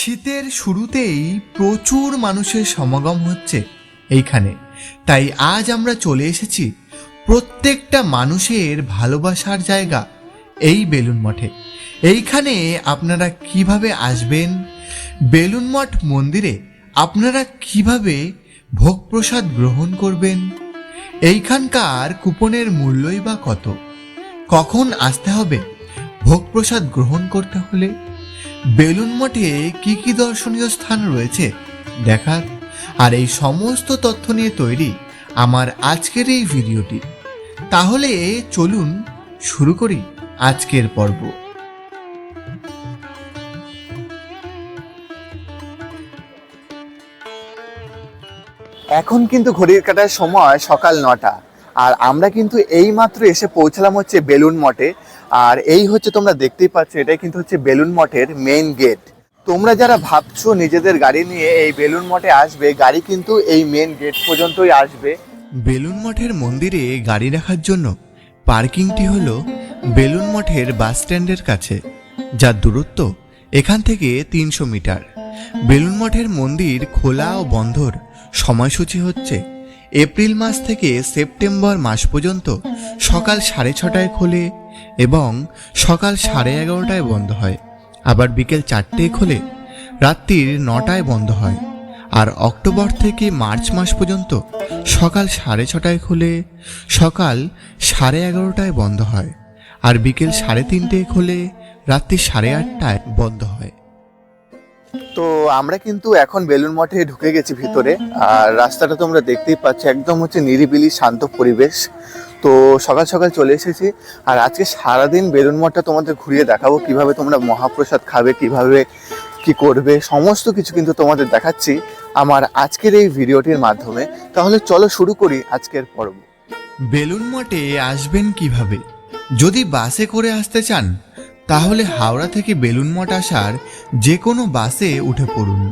শীতের শুরুতেই প্রচুর মানুষের সমাগম হচ্ছে এইখানে। তাই আজ আমরা চলে এসেছি প্রত্যেকটা মানুষের ভালোবাসার জায়গা এই বেলুন মঠে। এইখানে আপনারা কীভাবে আসবেন? বেলুন মঠ মন্দিরে আপনারা কীভাবে ভোগ প্রসাদ গ্রহণ করবেন? এইখানকার কুপনের মূল্যই বা কত? কখন আসতে হবে? ভোগ প্রসাদ গ্রহণ করতে হলে বেলুন মঠে কি কি দর্শনীয় স্থান রয়েছে দেখার? আর এই সমস্ত তথ্য নিয়ে তৈরি আমার আজকের এই ভিডিওটি। তাহলে চলুন শুরু করি আজকের পর্ব। এখন কিন্তু ঘড়ির কাটার সময় সকাল নটা, আর আমরা কিন্তু এইমাত্র এসে পৌঁছালাম হচ্ছে বেলুন মঠে। আর এই হচ্ছে তোমরা দেখতেই পাচ্ছ, এটাই কিন্তু হচ্ছে বেলুন মঠের মেইন গেট তোমরা যারা ভাবছ নিজেদের গাড়ি নিয়ে এই বেলুন মঠে আসবে, গাড়ি কিন্তু এই মেইন গেট পর্যন্তই আসবে। বেলুন মঠের মন্দিরে গাড়ি রাখার জন্য পার্কিংটি হল বেলুন মঠের বাস স্ট্যান্ডের কাছে যার দূরত্ব এখান থেকে তিনশো মিটার। বেলুন মঠের মন্দির খোলা ও বন্ধর সময়সূচি হচ্ছে এপ্রিল মাস থেকে সেপ্টেম্বর মাস পর্যন্ত সকাল সাড়ে ছটায় খোলে এবং সকাল সাড়ে এগারোটায় বন্ধ হয়। আবার বিকেল চারটেয় খোলে, রাত্রির নটায় বন্ধ হয়। আর অক্টোবর থেকে মার্চ মাস পর্যন্ত সকাল সাড়ে ছটায় খুলে, সকাল সাড়ে এগারোটায় বন্ধ হয়। আর বিকেল সাড়ে তিনটেয় খুলে, রাত্রি সাড়ে আটটায় বন্ধ হয়। তো আমরা কিন্তু এখন বেলুন মঠে ঢুকে গেছি ভিতরে। আর রাস্তাটা তোমরা দেখতেই পাচ্ছ, একদম হচ্ছে নিরিবিলি, শান্ত পরিবেশ। তো সকাল সকাল চলে এসেছি। আর আজকে সারাদিন বেলুন মঠটা তোমাদের ঘুরিয়ে দেখাবো, কীভাবে তোমরা মহাপ্রসাদ খাবে, কীভাবে কি করবে, সমস্ত কিছু কিন্তু তোমাদের দেখাচ্ছি আমার আজকের এই ভিডিওটির মাধ্যমে। তাহলে চলো শুরু করি আজকের পর্ব। বেলুন মঠে আসবেন কীভাবে? যদি বাসে করে আসতে চান তাহলে হাওড়া থেকে বেলুন মঠ আসার যে কোনো বাসে উঠে পড়ুন।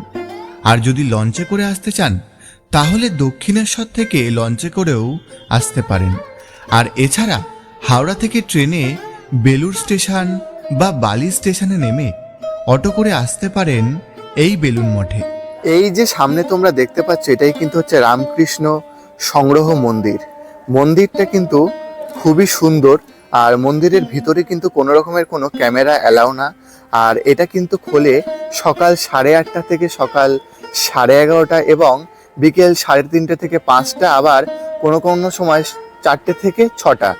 আর যদি লঞ্চে করে আসতে চান, তাহলে দক্ষিণেশ্বর থেকে লঞ্চে করেও আসতে পারেন। আর এছাড়া হাওড়া থেকে ট্রেনে বেলুর স্টেশন বা বালি স্টেশনে নেমে অটো করে আসতে পারেন এই বেলুন মঠে। এই যে সামনে তোমরা দেখতে পাচ্ছ, এটাই কিন্তু হচ্ছে রামকৃষ্ণ সংগ্রহ মন্দির। মন্দিরটা কিন্তু খুবই সুন্দর আর মন্দিরের ভিতরে কিন্তু কোনো রকমের কোনো ক্যামেরা অ্যালাউ না। আর এটা কিন্তু খোলে সকাল সাড়ে আটটা থেকে সকাল সাড়ে এগারোটা এবং বিকেল সাড়ে তিনটে থেকে পাঁচটা, আবার কোনো কোনো সময় চারটে থেকে ছটা।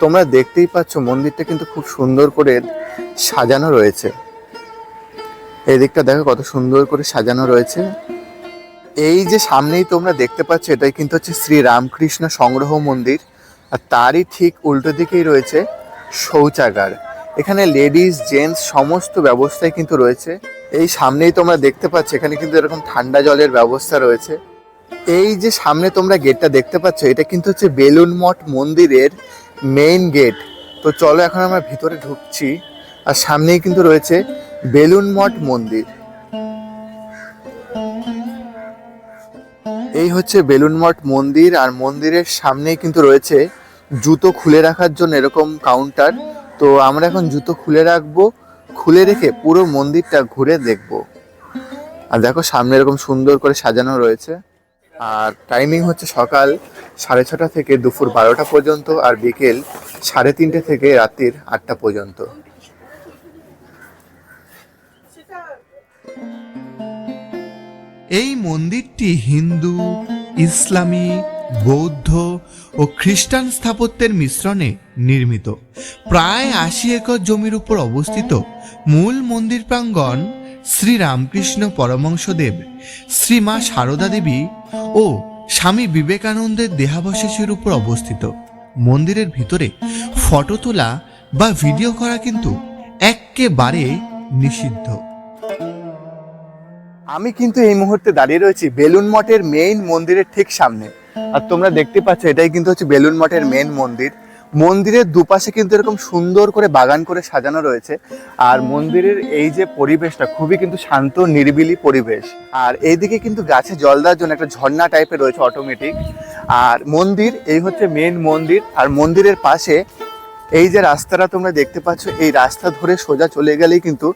তোমরা দেখতেই পাচ্ছ মন্দিরটা কিন্তু খুব সুন্দর করে সাজানো রয়েছে। এই দিকটা দেখো কত সুন্দর করে সাজানো রয়েছে। এই যে সামনেই তোমরা দেখতে পাচ্ছ এটাই কিন্তু হচ্ছে শ্রী রামকৃষ্ণ সংগ্রহ মন্দির। আর তারই ঠিক উল্টো দিকেই রয়েছে শৌচাগার। এখানে লেডিস, জেন্টস সমস্ত ব্যবস্থাই কিন্তু রয়েছে। এই সামনেই তোমরা দেখতে পাচ্ছ, এখানে কিন্তু এরকম ঠান্ডা জলের ব্যবস্থা রয়েছে। এই যে সামনে তোমরা গেটটা দেখতে পাচ্ছ, এটা কিন্তু হচ্ছে বেলুন মঠ মন্দিরের মেইন গেট তো চলো এখন আমরা ভিতরে ঢুকছি, আর সামনেই কিন্তু রয়েছে বেলুন মঠ মন্দির। এই হচ্ছে বেলুন মঠ মন্দির, আর মন্দিরের সামনেই কিন্তু রয়েছে জুতো খুলে রাখার জন্য এরকম কাউন্টার তো আমরা এখন জুতো খুলে রাখব, খুলে রেখে পুরো মন্দিরটা ঘুরে দেখব। আর দেখো সামনে এরকম সুন্দর করে সাজানো রয়েছে। আর টাইমিং হচ্ছে সকাল সাড়ে ছটা থেকে দুপুর বারোটা পর্যন্ত আর বিকেল সাড়ে তিনটে থেকে রাত্রির আটটা পর্যন্ত। এই মন্দিরটি হিন্দু, ইসলামী বৌদ্ধ ও খ্রিস্টান স্থাপত্যের মিশ্রণে নির্মিত। প্রায় আশি একর জমির উপর অবস্থিত মূল মন্দির প্রাঙ্গণ শ্রী রামকৃষ্ণ পরমংশদেব শ্রী মা সারদা দেবী ও স্বামী বিবেকানন্দের দেহাবশেষের উপর অবস্থিত। মন্দিরের ভিতরে ফটো তোলা বা ভিডিও করা কিন্তু একেবারে নিষিদ্ধ। আমি কিন্তু এই মুহূর্তে দাঁড়িয়ে রয়েছি বেলুন মঠের মেইন মন্দিরের ঠিক সামনে। আর তোমরা দেখতে পাচ্ছ এটাই কিন্তু হচ্ছে বেলুন মঠের মেন মন্দির। মন্দিরের দুপাশে কিন্তু এরকম সুন্দর করে বাগান করে সাজানো রয়েছে। আর মন্দিরের এই যে পরিবেশটা খুবই কিন্তু শান্ত নিরিবিলি পরিবেশ। আর এইদিকে কিন্তু গাছে জল দেওয়ার জন্য একটা ঝর্ণা টাইপের রয়েছে অটোমেটিক আর মন্দির এই হচ্ছে মেন মন্দির। আর মন্দিরের পাশে এই যে রাস্তাটা তোমরা দেখতে পাচ্ছ এই রাস্তা ধরে সোজা চলে গেলেই কিন্তু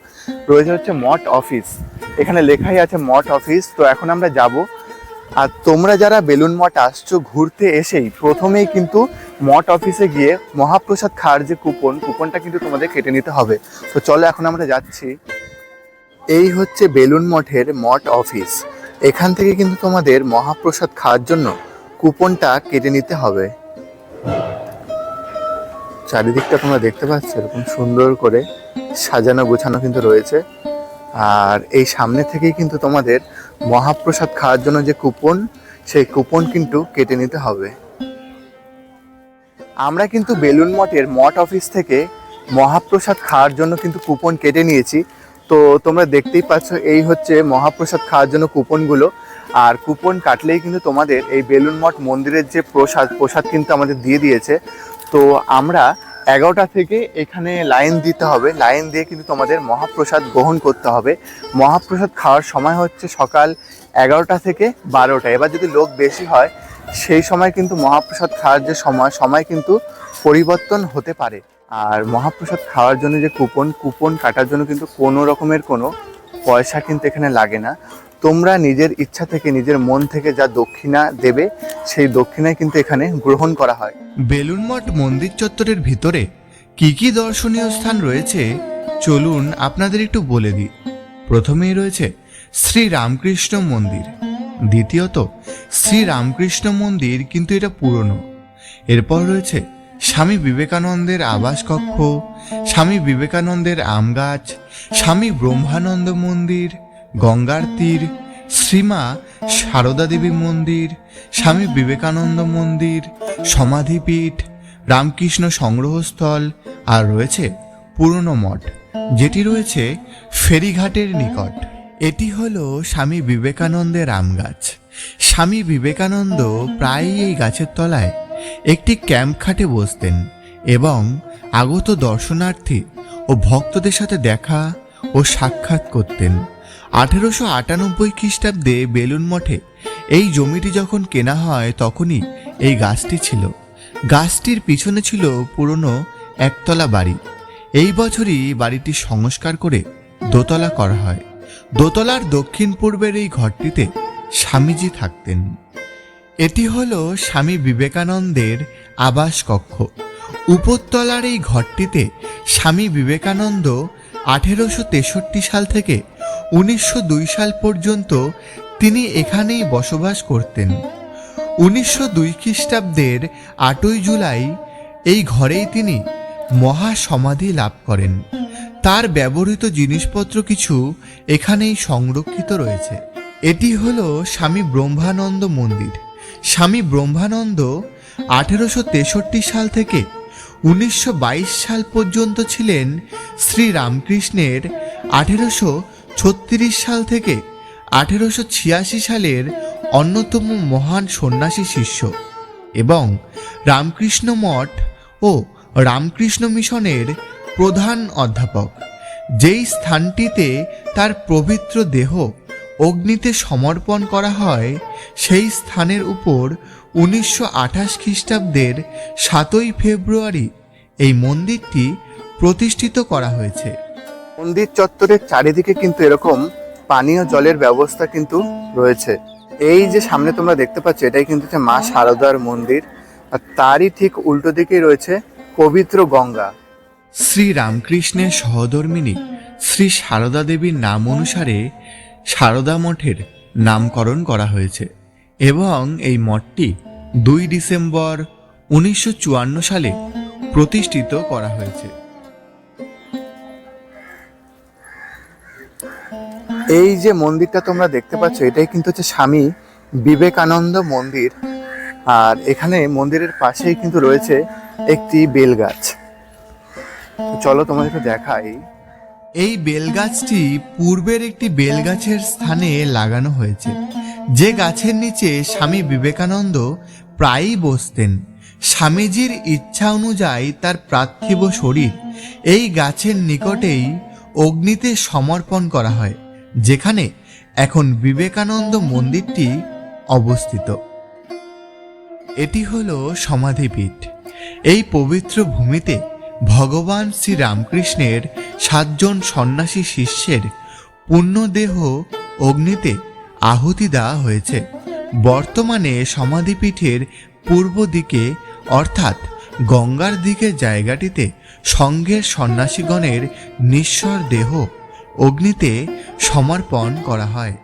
রয়েছে হচ্ছে মঠ অফিস এখানে লেখাই আছে মঠ অফিস তো এখন আমরা যাব আর তোমরা যারা বেলুন মঠ আসছো ঘুরতে এসেই প্রথমেই কিন্তু মঠ অফিসে গিয়ে মহাপ্রসাদ খাওয়ার যে কুপন, কুপনটা কিন্তু তোমাদের কেটে নিতে হবে। তো চলো এখন আমরা যাচ্ছি। এই হচ্ছে বেলুন মঠের মঠ অফিস। এখান থেকে কিন্তু তোমাদের মহাপ্রসাদ খাওয়ার জন্য কুপনটা কেটে নিতে হবে। চারিদিকটা তোমরা দেখতে পাচ্ছ, এরকম সুন্দর করে সাজানো গোছানো কিন্তু রয়েছে। আর এই সামনে থেকেই কিন্তু তোমাদের মহাপ্রসাদ খাওয়ার জন্য যে কুপন, সেই কুপন কিন্তু কেটে নিতে হবে। আমরা কিন্তু বেলুন মঠের মঠ অফিস থেকে মহাপ্রসাদ খাওয়ার জন্য কিন্তু কুপন কেটে নিয়েছি। তো তোমরা দেখতেই পাচ্ছ, এই হচ্ছে মহাপ্রসাদ খাওয়ার জন্য কুপনগুলো। আর কুপন কাটলেই কিন্তু তোমাদের এই বেলুন মঠ মন্দিরের যে প্রসাদ প্রসাদ কিন্তু আমাদের দিয়ে দিয়েছে। তো আমরা এগারোটা থেকে এখানে লাইন দিতে হবে। লাইন দিয়ে কিন্তু তোমাদের মহাপ্রসাদ গ্রহণ করতে হবে। মহাপ্রসাদ খাওয়ার সময় হচ্ছে সকাল এগারোটা থেকে বারোটা। এবার যদি লোক বেশি হয়, সেই সময় কিন্তু মহাপ্রসাদ খাওয়ার যে সময় সময় কিন্তু পরিবর্তন হতে পারে। আর মহাপ্রসাদ খাওয়ার জন্য যে কুপন কুপন কাটার জন্য কিন্তু কোনো রকমের কোনো পয়সা কিন্তু এখানে লাগে না। তোমরা নিজের ইচ্ছা থেকে নিজের মন থেকে যা দক্ষিণা দেবে, সেই দক্ষিণাই কিন্তু এখানে গ্রহণ করা হয়। বেলুন মঠ মন্দির চত্বরের ভিতরে কি কি দর্শনীয় স্থান রয়েছে? চলুন আপনাদের একটু বলে দিই। প্রথমেই রয়েছে শ্রী রামকৃষ্ণ মন্দির। দ্বিতীয়ত, শ্রী রামকৃষ্ণ মন্দির কিন্তু এটা পুরনো। এরপর রয়েছে স্বামী বিবেকানন্দের আবাস কক্ষ, স্বামী বিবেকানন্দের আম গাছ স্বামী ব্রহ্মানন্দ মন্দির গঙ্গার তীর, শ্রীমা সারদা দেবী মন্দির, স্বামী বিবেকানন্দ মন্দির, সমাধিপীঠ, রামকৃষ্ণ সংগ্রহস্থল আর রয়েছে পুরনো মঠ, যেটি রয়েছে ফেরিঘাটের নিকট। এটি হলো স্বামী বিবেকানন্দের আম গাছ স্বামী বিবেকানন্দ প্রায়ই এই গাছের তলায় একটি ক্যাম্প খাটে বসতেন এবং আগত দর্শনার্থী ও ভক্তদের সাথে দেখা ও সাক্ষাৎ করতেন। আঠেরোশো আটানব্বই খ্রিস্টাব্দে বেলুন মঠে এই জমিটি যখন কেনা হয়, তখনই এই গাছটি ছিল। গাছটির পিছনে ছিল পুরনো একতলা বাড়ি। এই বছরই বাড়িটি সংস্কার করে দোতলা করা হয়। দোতলার দক্ষিণ পূর্বের এই ঘরটিতে স্বামীজি থাকতেন। এটি হল স্বামী বিবেকানন্দের আবাস কক্ষ উপরতলার এই ঘরটিতে স্বামী বিবেকানন্দ আঠেরোশো তেষট্টি সাল থেকে উনিশশো দুই সাল পর্যন্ত তিনি এখানেই বসবাস করতেন। উনিশশো দুই খ্রিস্টাব্দের আটই জুলাই এই ঘরেই তিনি মহা সমাধি লাভ করেন। তার ব্যবহৃত জিনিসপত্র কিছু এখানেই সংরক্ষিত রয়েছে। এটি হলো স্বামী ব্রহ্মানন্দ মন্দির। স্বামী ব্রহ্মানন্দ আঠেরোশো তেষট্টি সাল থেকে উনিশশো বাইশ সাল পর্যন্ত ছিলেন শ্রী রামকৃষ্ণের আঠেরোশো ছত্রিশ সাল থেকে আঠেরোশো ছিয়াশি সালের অন্যতম মহান সন্ন্যাসী শিষ্য এবং রামকৃষ্ণ মঠ ও রামকৃষ্ণ মিশনের প্রধান অধ্যাপক। যেই স্থানটিতে তার পবিত্র দেহ অগ্নিতে সমর্পণ করা হয়, সেই স্থানের উপর উনিশশো আঠাশ খ্রিস্টাব্দের সাতই ফেব্রুয়ারি এই মন্দিরটি প্রতিষ্ঠিত করা হয়েছে। মন্দির চত্বরের চারিদিকে কিন্তু এরকম পানীয় জলের ব্যবস্থা কিন্তু রয়েছে। এই যে সামনে তোমরা দেখতে পাচ্ছ, এটাই কিন্তু হচ্ছে মা শারদার মন্দির। আর তারই ঠিক উল্টো দিকেই রয়েছে পবিত্র গঙ্গা। শ্রী রামকৃষ্ণের সহধর্মিনী শ্রী সারদা দেবীর নাম অনুসারে সারদা মঠের নামকরণ করা হয়েছে এবং এই মঠটি দুই ডিসেম্বর উনিশশো চুয়ান্ন সালে প্রতিষ্ঠিত করা হয়েছে। এই যে মন্দিরটা তোমরা দেখতে পাচ্ছ এটাই কিন্তু হচ্ছে স্বামী বিবেকানন্দ মন্দির। আর এখানে মন্দিরের পাশেই কিন্তু রয়েছে একটি বেল গাছ চলো তোমাদেরকে দেখাই। এই বেলগাছটি পূর্বের একটি বেলগাছের স্থানে লাগানো হয়েছে। যে গাছের নিচে স্বামী বিবেকানন্দ প্রায়ই বসতেন। স্বামীজির ইচ্ছা অনুযায়ী তার পার্থিব শরীর এই গাছের নিকটেই অগ্নিতে সমর্পণ করা হয়। যেখানে এখন বিবেকানন্দ মন্দিরটি অবস্থিত। এটি হল সমাধিপীঠ। এই পবিত্র ভূমিতে ভগবান শ্রীরামকৃষ্ণের সাতজন সন্ন্যাসী শিষ্যের পুণ্যদেহ অগ্নিতে আহুতি দেওয়া হয়েছে। বর্তমানে সমাধিপীঠের পূর্ব দিকে, অর্থাৎ গঙ্গার দিকে জায়গাটিতে সঙ্ঘের সন্ন্যাসীগণের নিঃস্বর দেহ অগ্নিতে সমর্পণ করা হয়।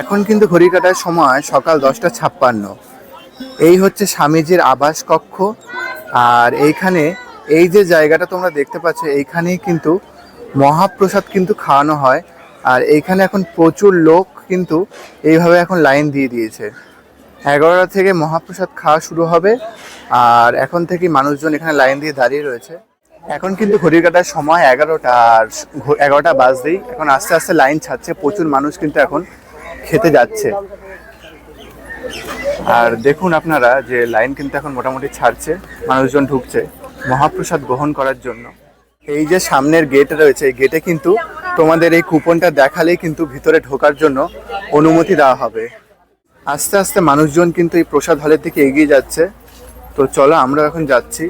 এখন কিন্তু ঘড়ি কাটার সময় সকাল দশটা ছাপ্পান্ন। এই হচ্ছে স্বামীজির আবাস কক্ষ আর এইখানে এই যে জায়গাটা তোমরা দেখতে পাচ্ছ, এইখানেই কিন্তু মহাপ্রসাদ কিন্তু খাওয়ানো হয়। আর এইখানে এখন প্রচুর লোক কিন্তু এইভাবে এখন লাইন দিয়ে দিয়েছে। এগারোটা থেকে মহাপ্রসাদ খাওয়া শুরু হবে আর এখন থেকে মানুষজন এখানে লাইন দিয়ে দাঁড়িয়ে রয়েছে। এখন কিন্তু ঘড়ির কাটার সময় এগারোটা আর এগারোটা বাজতেই এখন আস্তে আস্তে লাইন ছাড়ছে, প্রচুর মানুষ কিন্তু এখন খেতে যাচ্ছে। আর দেখুন আপনারা যে লাইন কিন্তু এখন মোটামুটি ছাড়ছে, মানুষজন ঢুকছে, মহাপ্রসাদ গ্রহণ করার জন্য। এই যে সামনের গেট রয়েছে, এই গেটে কিন্তু তোমাদের এই কুপনটা দেখালেই কিন্তু ভিতরে ঢোকার জন্য অনুমতি দেওয়া হবে। আস্তে আস্তে মানুষজন কিন্তু এই প্রসাদ হলের দিকে এগিয়ে যাচ্ছে। তো চলো আমরা এখন যাচ্ছি।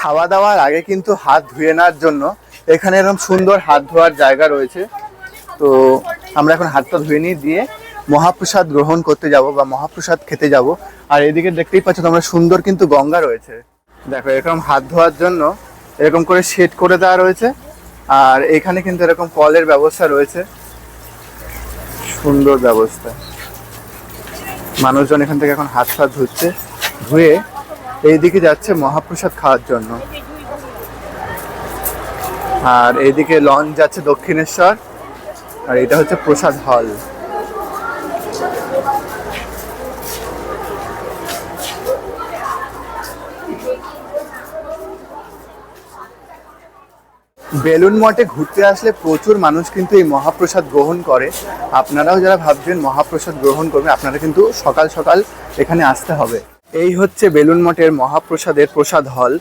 খাওয়া দাওয়ার আগে কিন্তু হাত ধুয়ে নেওয়ার জন্য এখানে এরকম সুন্দর হাত ধোয়ার জায়গা রয়েছে। তো আমরা এখন হাতটা ধুয়ে নিয়ে দিয়ে মহাপ্রসাদ গ্রহণ করতে যাব বা মহাপ্রসাদ খেতে যাব। আর এদিকে দেখতেই পাচ্ছ তোমরা সুন্দর কিন্তু গঙ্গা রয়েছে। দেখো, এরকম হাত ধোয়ার জন্য এরকম করে সেট করে দেওয়া রয়েছে। আর এখানে কিন্তু এরকম কলের ব্যবস্থা রয়েছে। সুন্দর ব্যবস্থা। মানুষজন এখান থেকে এখন হাত ফাত ধুচ্ছে, ধুয়ে এইদিকে যাচ্ছে মহাপ্রসাদ খাওয়ার জন্য। আর এইদিকে লঞ্চ যাচ্ছে দক্ষিণেশ্বর। আর এটা হচ্ছে প্রসাদ হল। বেলুন মঠে ঘুরতে আসলে প্রচুর মানুষ কিন্তু এই মহাপ্রসাদ গ্রহণ করে। আপনারাও যারা ভাবছেন মহাপ্রসাদ গ্রহণ করবে, আপনারা কিন্তু সকাল সকাল এখানে আসতে হবে। এই হচ্ছে বেলুন মঠের মহাপ্রসাদের প্রসাদ হল।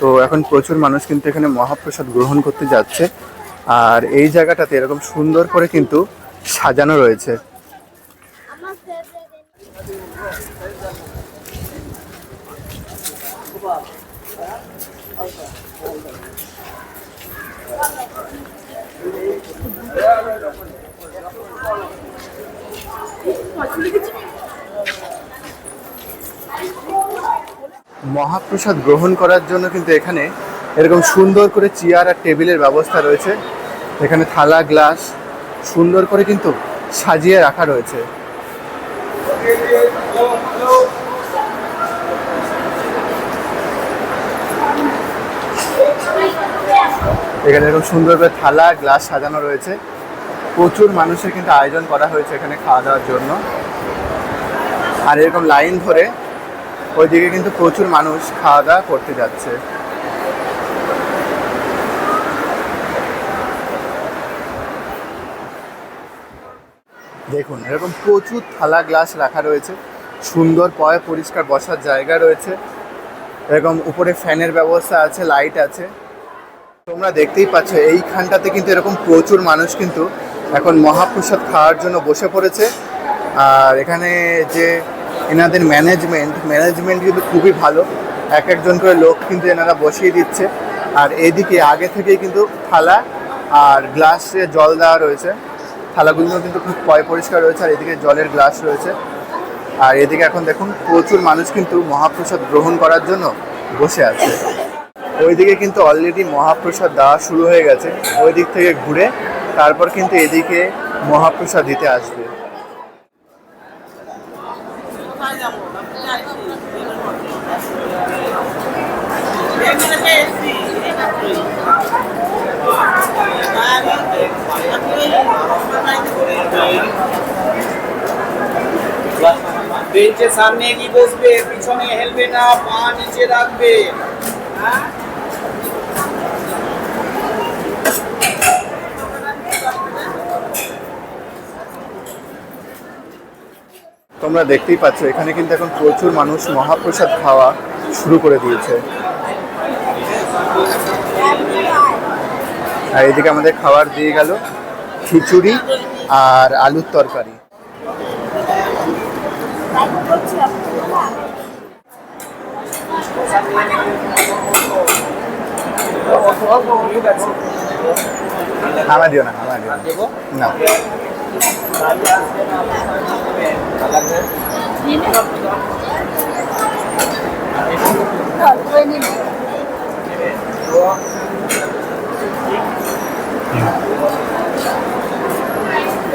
তো এখন প্রচুর মানুষ কিন্তু এখানে মহাপ্রসাদ গ্রহণ করতে যাচ্ছে। আর এই জায়গাটাতে এরকম সুন্দর করে কিন্তু সাজানো রয়েছে। মহাপ্রসাদ গ্রহণ করার জন্য কিন্তু এখানে এরকম সুন্দর করে চেয়ার আর টেবিলের ব্যবস্থা রয়েছে। এখানে থালা, গ্লাস সুন্দর করে কিন্তু সাজিয়ে রাখা রয়েছে। এখানে এরকম সুন্দর করে থালা, গ্লাস সাজানো রয়েছে। প্রচুর মানুষের কিন্তু আয়োজন করা হয়েছে এখানে খাওয়া দাওয়ার জন্য। আর এরকম লাইন ধরে ওইদিকে কিন্তু প্রচুর মানুষ খাওয়া দাওয়া করতে যাচ্ছে। দেখুন, এরকম প্রচুর থালা গ্লাস রাখা রয়েছে। সুন্দর পয় পরিষ্কার বসার জায়গা রয়েছে। এরকম উপরে ফ্যানের ব্যবস্থা আছে, লাইট আছে। তোমরা দেখতেই পাচ্ছ, এইখানটাতে কিন্তু এরকম প্রচুর মানুষ কিন্তু এখন মহাপ্রসাদ খাওয়ার জন্য বসে পড়েছে। আর এখানে যে এনাদের ম্যানেজমেন্ট ম্যানেজমেন্ট কিন্তু খুবই ভালো। এক একজন করে লোক কিন্তু এনারা বসিয়ে দিচ্ছে। আর এদিকে আগে থেকেই কিন্তু থালা আর গ্লাসে জল দেওয়া রয়েছে। থালাগুলো কিন্তু খুব পয় পরিষ্কার রয়েছে আর এদিকে জলের গ্লাস রয়েছে। আর এদিকে এখন দেখুন, প্রচুর মানুষ কিন্তু মহাপ্রসাদ গ্রহণ করার জন্য বসে আছে। ওইদিকে কিন্তু অলরেডি মহাপ্রসাদ দেওয়া শুরু হয়ে গেছে। ওই দিক থেকে ঘুরে তারপর কিন্তু এদিকে মহাপ্রসাদ দিতে আসবে। বেঞ্চের সামনে কি বসবে? পিছনে হেলবে না, পা নিচে রাখবে? তোমরা দেখতেই পাচ্ছ, এখানে কিন্তু এখন প্রচুর মানুষ মহাপ্রসাদ খাওয়া শুরু করে দিয়েছে। আর এদিকে আমাদের খাবার দিয়ে গেল খিচুড়ি। আর আলুর তরকারি। আমার দিও না আমার দিও না। দেবো? না।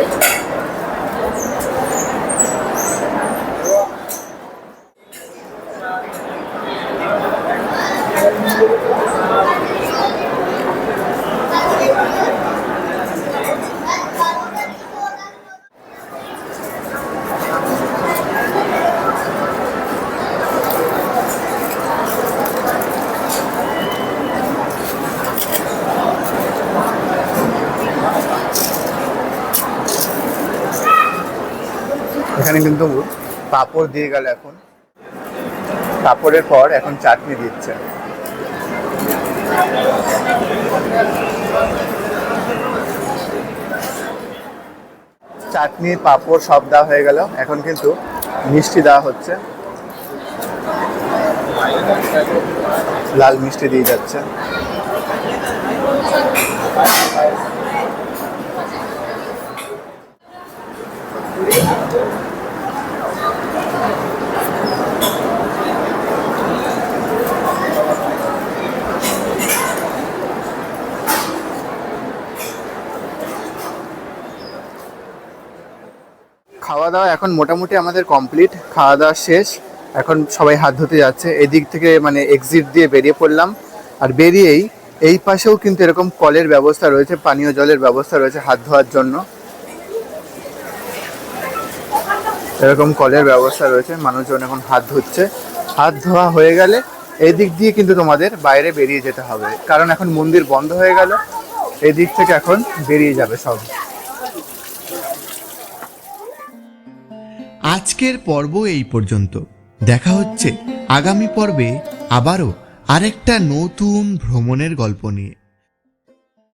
どうぞ。এখানে কিন্তু পাঁপড় দিয়ে গেল এখন। পাঁপড়ের পর এখন চাটনি দিচ্ছে। চাটনি, পাঁপড় সব দেওয়া হয়ে গেল। এখন কিন্তু মিষ্টি দেওয়া হচ্ছে। লাল মিষ্টি দিয়ে যাচ্ছে খাওয়া দাওয়া এখন মোটামুটি আমাদের কমপ্লিট খাওয়া দাওয়া শেষ। এখন সবাই হাত ধুতে যাচ্ছে। এদিক থেকে মানে এক্সিট দিয়ে বেরিয়ে পড়লাম। আর বেরিয়েই এই পাশেও কিন্তু এরকম কলের ব্যবস্থা রয়েছে, পানীয় জলের ব্যবস্থা রয়েছে হাত ধোয়ার জন্য। এরকম কলের ব্যবস্থা রয়েছে, মানুষজন এখন হাত ধুচ্ছে। হাত ধোয়া হয়ে গেলে এই দিক দিয়ে কিন্তু তোমাদের বাইরে বেরিয়ে যেতে হবে। কারণ এখন মন্দির বন্ধ হয়ে গেল। এই দিক থেকে এখন বেরিয়ে যাবে সব। আজকের পর্ব এই পর্যন্ত। দেখা হচ্ছে আগামী পর্বে আবারও আরেকটা নতুন ভ্রমণের গল্প নিয়ে।